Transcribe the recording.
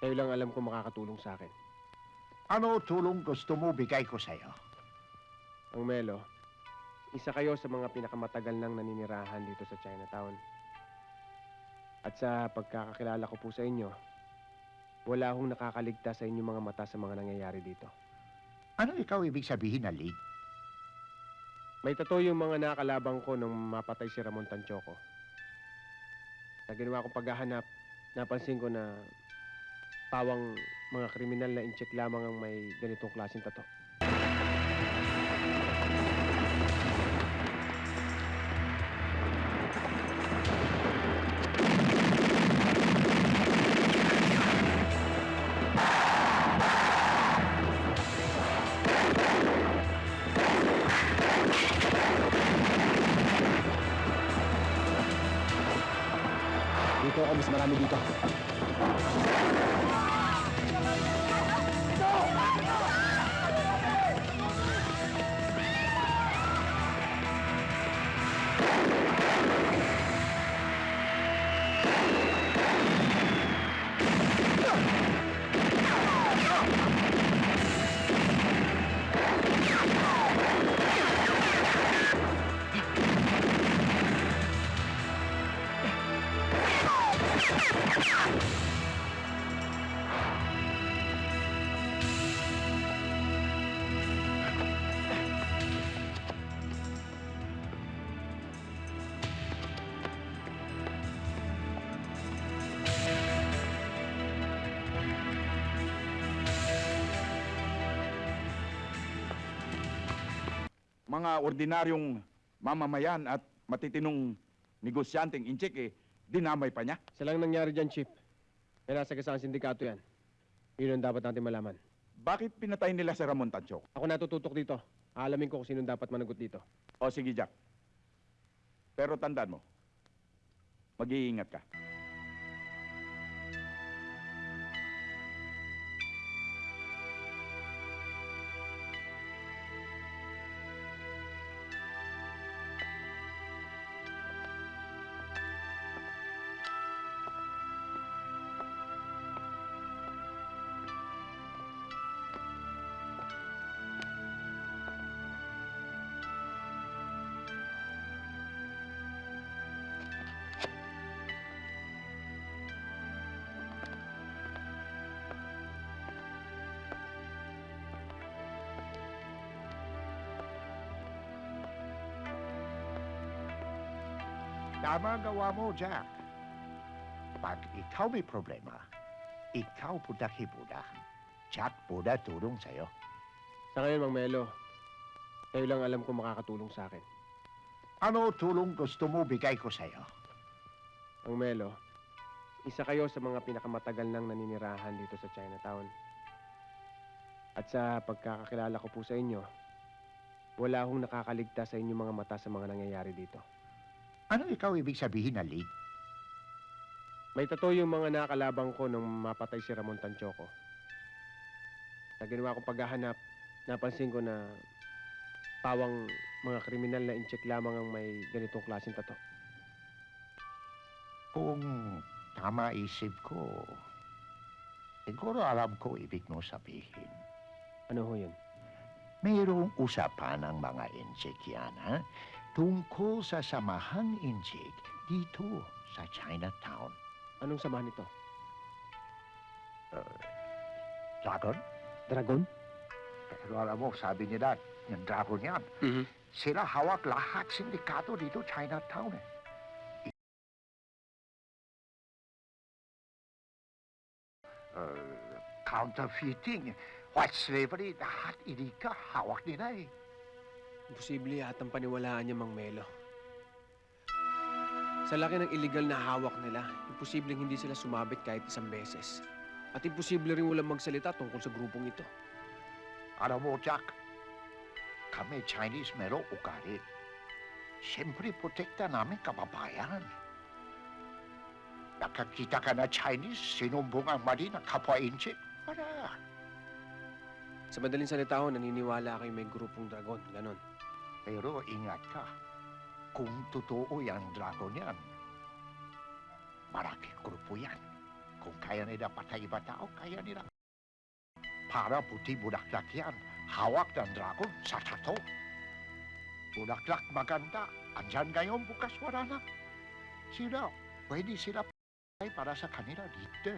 Kayo lang alam kung makakatulong sa akin. Ano tulong gusto mo bigay ko sa'yo? Ang Melo, isa kayo sa mga pinakamatagal nang naninirahan dito sa Chinatown. At sa pagkakakilala ko po sa inyo, wala akong nakakaligtas sa inyong mga mata sa mga nangyayari dito. Ano ikaw ibig sabihin na lead? May tato yung mga nakalabang ko nung mapatay si Ramon Tanchoco. Sa ginawa kong paghahanap, napansin ko na pawang mga kriminal na incheck lamang ang may ganitong klaseng tato. Dito ako, mas marami dito. Mga ordinaryong mamamayan at matitinong negosyanteng incheck eh, dinamay pa niya. Isa lang nangyari dyan, Chief. May nasa kasang sindikato yan. Yun ang dapat natin malaman. Bakit pinatay nila si Ramon Tanchok? Ako natututok dito. Aalamin ko kung sino dapat managot dito. O sige, Jack. Pero tandaan mo, mag-iingat ka. Tama ang gawa mo, Jack. Pag ikaw may problema, ikaw punta kay Buddha. Jack Buddha tulong sa'yo. Sa ngayon, Mang Melo, kayo lang alam kung makakatulong sa akin. Ano tulong gusto mo bigay ko sa'yo? Ang Melo, isa kayo sa mga pinakamatagal nang naninirahan dito sa Chinatown. At sa pagkakakilala ko po sa inyo, wala akong nakakaligtas sa inyong mga mata sa mga nangyayari dito. Ano ikaw ibig sabihin na lead? May tato yung mga nakalabang ko nung mapatay si Ramon Tanchoco. Sa ginawa kong paghahanap, napansin ko na pawang mga kriminal na incheck lamang ang may ganitong klaseng tato. Kung tama isip ko, siguro alam ko ibig mo sabihin. Ano ho yun? Mayroong usapan ng mga insik yan, ha? Tungkol sa samahang insik dito sa Chinatown. Anong samahan nito? Dragon? Dragon? Pero alam mo, sabi nila, yung dragon yan, Mhm. sila hawak lahat sindikato dito Chinatown eh. Uh, counterfeiting, white slavery, lahat ilika, hawak nila eh. Imposible yatang paniwalaan niya, Mang Melo. Sa laki ng illegal na hawak nila, imposibleng hindi sila sumabit kahit isang beses. At imposible rin walang magsalita tungkol sa grupong ito. Alam mo, Jack, kami Chinese meron ugali. Siyempre, protekta namin kababayan. Nakakita ka na Chinese, sinumbong ang mali ng kapwa inchik. Para. Sa madaling salita ho, naniniwala kayo may grupong dragon. Ganon. Pero ingat ka. Kung totoo yung dragon yan, malaking grupo yan. Kung kaya nila patay iba tao, kaya nila. Para puti bulaklak yan, hawak ng dragon sa tato. Bulaklak maganda, andyan ngayon bukas wala na. Sila, pwede sila para sa kanila dito.